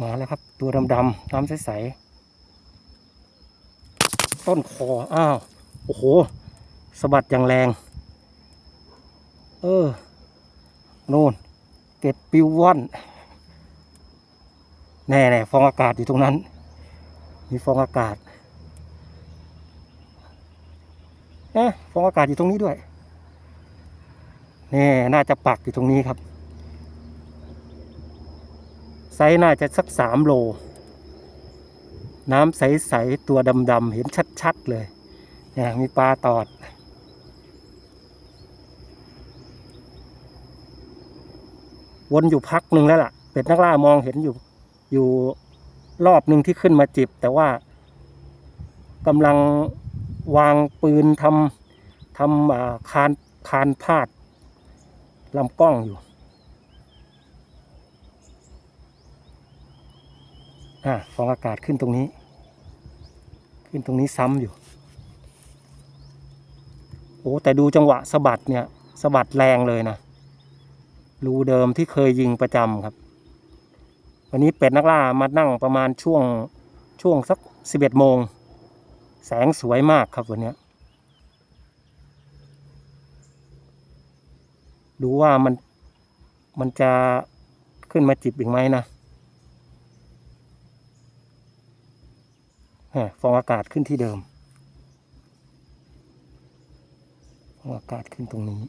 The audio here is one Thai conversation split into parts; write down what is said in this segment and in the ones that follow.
มาแล้วครับ ตัวดำๆน้ำใสๆต้นคอ อ้าว โอ้โหสะบัดอย่างแรง เออ โน่นเก็ดปิวว่อน แน่ๆฟองอากาศอยู่ตรงนั้น มีฟองอากาศเอ๊ะฟองอากาศอยู่ตรงนี้ด้วยนี่น่าจะปักอยู่ตรงนี้ครับ ไซส์น่าจะสักสามโล น้ำใส ๆ ตัวดำ ๆ เห็นชัด ๆ เลยเนี่ยมีปลาตอด วนอยู่พักหนึ่งแล้วล่ะ เป็ดนักล่ามองเห็นอยู่อยู่รอบหนึ่งที่ขึ้นมาจิบ แต่ว่ากำลังวางปืนทำทำอ่าคานคานพาดลำกล้องอยู่ อ่าฟองอากาศขึ้นตรงนี้ ขึ้นตรงนี้ซ้ำอยู่ โอ้แต่ดูจังหวะสะบัดเนี่ยสะบัดแรงเลยนะรูเดิมที่เคยยิงประจำครับ วันนี้เป็ดนักล่ามานั่งประมาณช่วงช่วงสักสิบเอ็ดโมง แสงสวยมากครับวันนี้ดูว่ามันมันจะขึ้นมาจิบอีกไหมนะ ฮะ ฟองอากาศขึ้นที่เดิมฟองอากาศขึ้นตรงนี้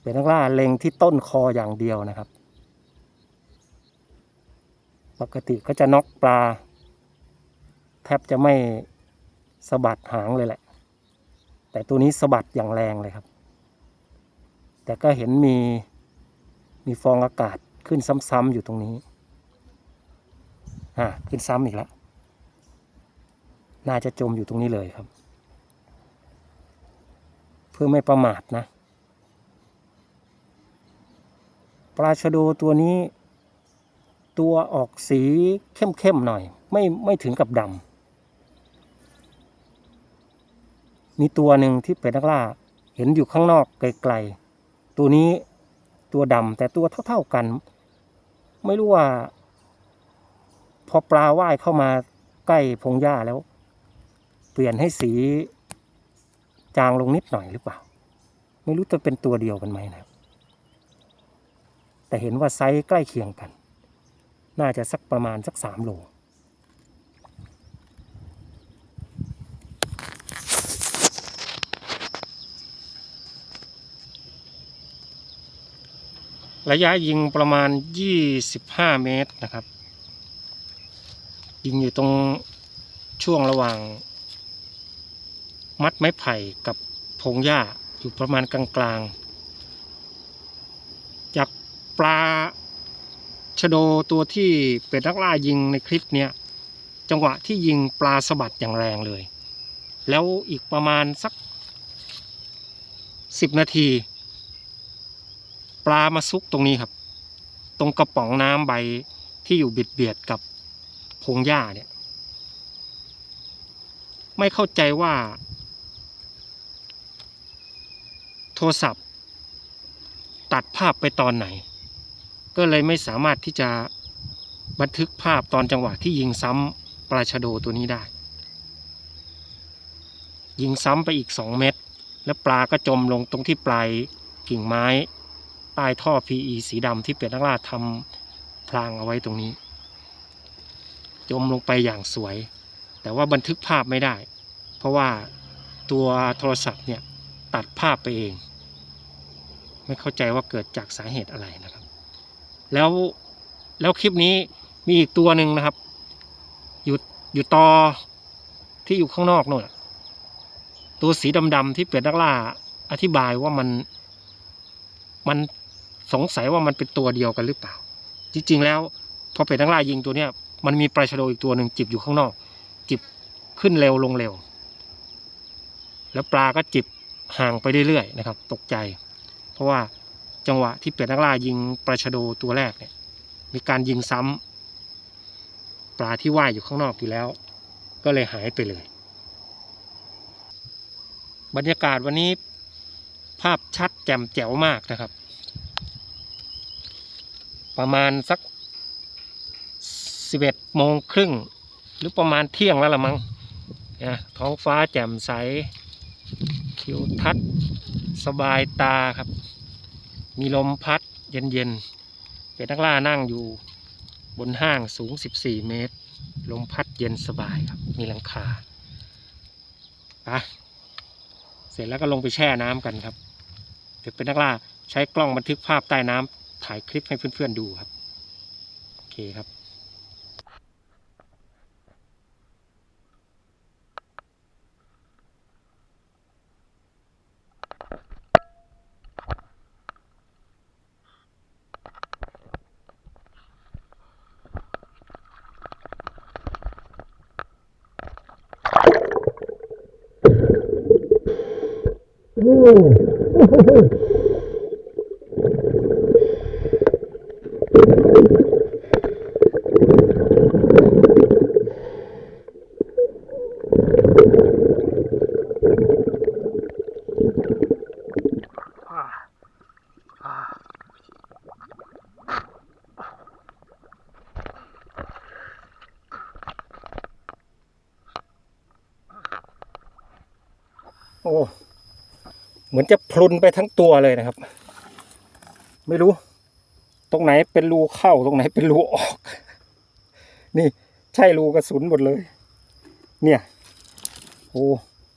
เป็นนักล่าเล็งที่ต้นคออย่างเดียวนะครับ ปกติก็จะน็อกปลา แทบจะไม่สะบัดหางเลยแหละ แต่ตัวนี้สะบัดอย่างแรงเลยครับ แต่ก็เห็นมีมีฟองอากาศขึ้นซ้ำๆอยู่ตรงนี้ อ่าขึ้นซ้ำอีกแล้วน่าจะจมอยู่ตรงนี้เลยครับ เพื่อไม่ประมาทนะ ปลาชะโดตัวนี้ ตัวออกสีเข้มๆหน่อย ไม่ไม่ถึงกับดำมีตัวหนึ่งที่เป็นนักล่า เห็นอยู่ข้างนอกไกลๆ ตัวนี้ตัวดำแต่ตัวเท่าๆกัน ไม่รู้ว่า พอปลาว่ายเข้ามาใกล้พงหญ้าแล้ว เปลี่ยนให้สีจางลงนิดหน่อยหรือเปล่า ไม่รู้จะเป็นตัวเดียวกันไหมนะครับแต่เห็นว่าไซส์ใกล้เคียงกัน น่าจะสักประมาณสักสามโลระยะยิงประมาณ 25 เมตรนะครับ ยิงอยู่ตรงช่วงระหว่าง มัดไม้ไผ่กับพงหญ้าอยู่ประมาณกลางๆ จากปลาชะโดตัวที่เป็นนักล่ายิงในคลิปเนี้ยจังหวะที่ยิงปลาสะบัดอย่างแรงเลย แล้วอีกประมาณสักสิบนาที ปลามาซุกตรงนี้ครับ ตรงกระป๋องน้ำใบที่อยู่บิดเบียดกับ พงหญ้าเนี่ย ไม่เข้าใจว่า โทรศัพท์ ตัดภาพไปตอนไหน ก็เลยไม่สามารถที่จะบันทึกภาพตอนจังหวะที่ยิงซ้ำปลาชะโดตัวนี้ได้ ยิงซ้ำไปอีกสองเม็ดแล้วปลาก็จมลงตรงที่ปลายกิ่งไม้ใต้ท่อ PE สีดำที่เป็ดนักล่าทำพรางเอาไว้ตรงนี้ จมลงไปอย่างสวย แต่ว่าบันทึกภาพไม่ได้ เพราะว่าตัวโทรศัพท์เนี่ยตัดภาพไปเอง ไม่เข้าใจว่าเกิดจากสาเหตุอะไรนะครับ แล้วแล้วคลิปนี้มีอีกตัวหนึ่งนะครับ อยู่อยู่ตอที่อยู่ข้างนอกโน่นน่ะตัวสีดำๆที่เป็ดนักล่าอธิบายว่ามันมันสงสัยว่ามันเป็นตัวเดียวกันหรือเปล่า จริง ๆ แล้วพอเป็ดนักล่ายิงตัวเนี้ย มันมีปลาชะโดอีกตัวหนึ่งจิบอยู่ข้างนอก จิบขึ้นเร็วลงเร็ว แล้วปลาก็จิบห่างไปเรื่อยๆนะครับ ตกใจ เพราะว่าจังหวะที่เป็ดนักล่ายิงปลาชะโดตัวแรกเนี่ย มีการยิงซ้ำปลาที่ว่ายอยู่ข้างนอกอยู่แล้ว ก็เลยหายไปเลย บรรยากาศวันนี้ภาพชัดแจ่มแจ๋วมากนะครับ ประมาณสัก สิบเอ็ดโมงครึ่ง หรือประมาณเที่ยงแล้วละมั้งนะท้องฟ้าแจ่มใสทิวทัศน์สบายตาครับ มีลมพัดเย็นๆ เป็นนักล่านั่งอยู่บนห้างสูง 14 เมตร ลมพัดเย็นสบายครับ มีหลังคาไปเสร็จแล้วก็ลงไปแช่น้ำกันครับเดี๋ยวเป็นนักล่าใช้กล้องบันทึกภาพใต้น้ำถ่ายคลิปให้เพื่อนๆดูครับ โอเคครับ โอ้ เหมือนจะพลุนไปทั้งตัวเลยนะครับ ไม่รู้ ตรงไหนเป็นรูเข้าตรงไหนเป็นรูออก นี่ใช่รูกระสุนหมดเลย เนี่ยโอ้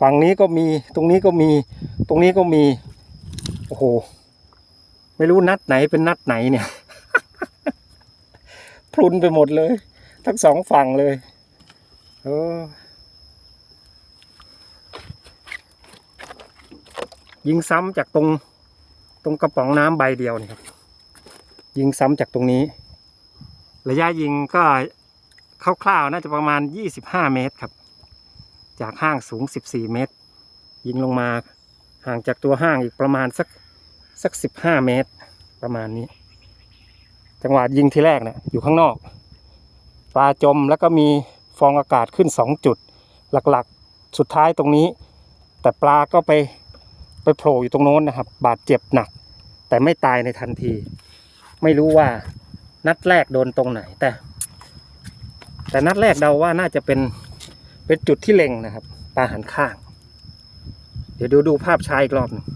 ฝั่งนี้ก็มีตรงนี้ก็มี ตรงนี้ก็มี โอ้โห ไม่รู้นัดไหนเป็นนัดไหนเนี่ย พลุนไปหมดเลย ทั้งสองฝั่งเลย เออ ยิงซ้ำจากตรงตรงกระป๋องน้ำใบเดียวนี่ครับ ยิงซ้ำจากตรงนี้ ระยะยิงก็คร่าวๆน่าจะประมาณ 25 เมตรครับ จากห้างสูง 14 เมตร ยิงลงมาห่างจากตัวห้างอีกประมาณสักสัก 15 เมตร ประมาณนี้ จังหวะยิงที่แรกเนี่ยอยู่ข้างนอกปลาจมแล้วก็มีฟองอากาศขึ้น 2 จุด หลักๆ สุดท้ายตรงนี้ แต่ปลาก็ไป ไปโผล่อยู่ตรงโน้นนะครับ บาดเจ็บหนัก แต่ไม่ตายในทันที ไม่รู้ว่านัดแรกโดนตรงไหนแต่ แต่นัดแรกเดาว่าน่าจะเป็นเป็นจุดที่เล็งนะครับปลาหันข้าง เดี๋ยวดูดูภาพช้าอีกรอบหนึง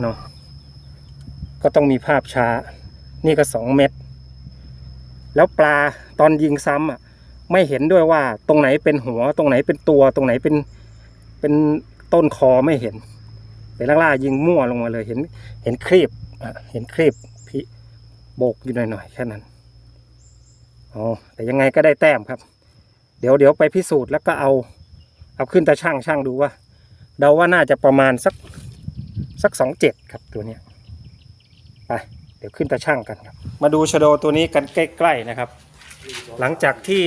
เนาะ ก็ต้องมีภาพช้า นี่ก็สองเม็ดแล้วปลาตอนยิงซ้ำอะไม่เห็นด้วยว่าตรงไหนเป็นหัว ตรงไหนเป็นตัว ตรงไหนเป็นเป็นต้นคอไม่เห็นเป็นล่าๆยิงมั่วลงมาเลยเห็นเห็นครีบอะเห็นครีบพิโบกอยู่หน่อยๆแค่นั้นอ๋อแต่ยังไงก็ได้แต้มครับ เดี๋ยวเดี๋ยวไปพิสูจน์แล้วก็เอาเอาขึ้นตาช่างช่างดูว่าเดาว่าน่าจะประมาณสักสักสองเจ็ดครับตัวเนี้ย ไปเดี๋ยวขึ้นตาช่างกันครับ มาดูชะโดตัวนี้กันใกล้ๆนะครับ หลังจากที่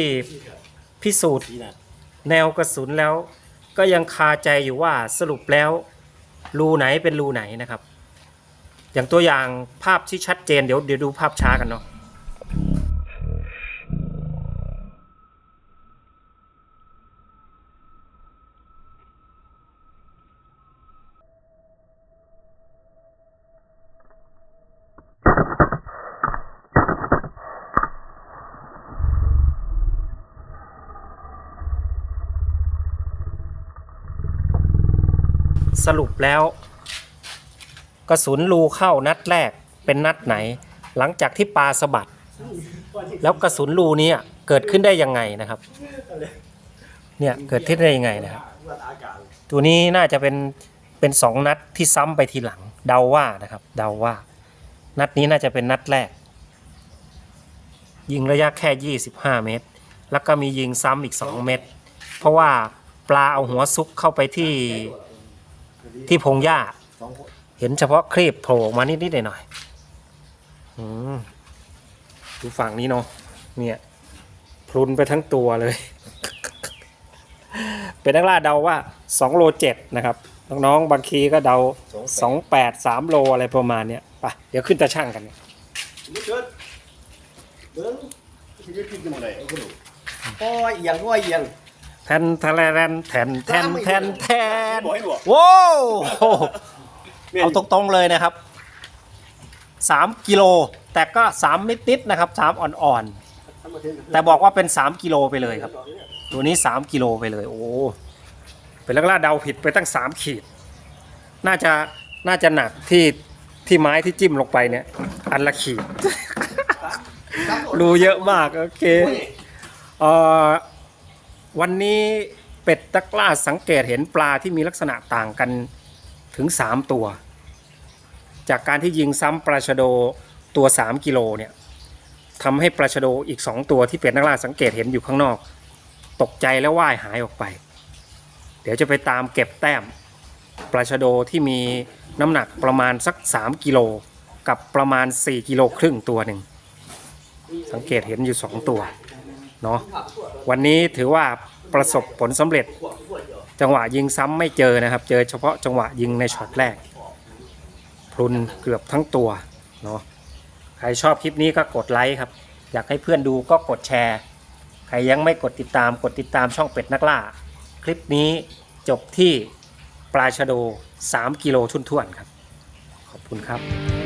พิสูจน์แนวกระสุนแล้ว ก็ยังคาใจอยู่ว่าสรุปแล้วรูไหนเป็นรูไหนนะครับ อย่างตัวอย่างภาพที่ชัดเจนเดี๋ยวเดี๋ยวดูภาพช้ากันเนาะ สรุปแล้ว กระสุนรูเข้านัดแรกเป็นนัดไหน หลังจากที่ปลาสะบัด แล้วกระสุนรูนี้เกิดขึ้นได้ยังไงนะครับ เนี่ยเกิดขึ้นได้ยังไงนะครับ ตัวนี้น่าจะเป็นเป็นสองนัดที่ซ้ำไปทีหลัง เดาว่านะครับ เดาว่า นัดนี้น่าจะเป็นนัดแรก ยิงระยะแค่ 25 เมตร แล้วก็มียิงซ้ำอีก 2 เมตร เพราะว่าปลาเอาหัวซุกเข้าไปที่ ที่พงหญ้า เห็นเฉพาะครีบโผล่ออกมานิดๆหน่อยๆอืมดูฝั่งนี้เนาะเนี่ยพลุนไปทั้งตัวเลย เป็นนักล่าเดาว่า2โล7นะครับน้องๆบางทีก็เดา28 3โลอะไรประมาณเนี้ยไปเดี๋ยวขึ้นตาช่างกัน Bước lên. Đứng. ที่จะกินยังไงเอาก็ดูโอ้ยเอียงโอ้ยเอียง แทนแทนแทนแทนแทนแทนแทนบอกให้บอกโว้วเอาตรงๆเลยนะครับสามกิโลแต่ก็สามนิดๆนะครับสามอ่อนๆ แต่บอกว่าเป็นสามกิโลไปเลยครับ ตัวนี้สามกิโลไปเลย โอ้เป็นลักล่าเดาผิดไปตั้งสามขีด น่าจะน่าจะหนักที่ที่ไม้ที่จิ้มลงไปเนี่ย อันละขีดรูเยอะมาก โอเคเอ่อ วันนี้เป็ดตะกร้าสังเกตเห็นปลาที่มีลักษณะต่างกันถึง 3 ตัว จากการที่ยิงซ้ำปลาชะโดตัว 3 กิโลเนี่ยทำให้ปลาชะโดอีก 2 ตัวที่เป็ดนักล่าสังเกตเห็นอยู่ข้างนอก ตกใจแล้วว่ายหายออกไป เดี๋ยวจะไปตามเก็บแต้มปลาชะโดที่มีน้ำหนักประมาณสัก 3 กิโลกับประมาณ 4 กิโลครึ่งตัวหนึ่งสังเกตเห็นอยู่ 2 ตัว เนาะวันนี้ถือว่าประสบผลสำเร็จ จังหวะยิงซ้ำไม่เจอนะครับ เจอเฉพาะจังหวะยิงในช็อตแรกพรุนเกือบทั้งตัวเนาะใครชอบคลิปนี้ก็กดไลค์ครับ อยากให้เพื่อนดูก็กดแชร์ ใครยังไม่กดติดตามกดติดตามช่องเป็ดนักล่า คลิปนี้จบที่ปลาชะโด 3 กิโลทุ่นๆครับ ขอบคุณครับ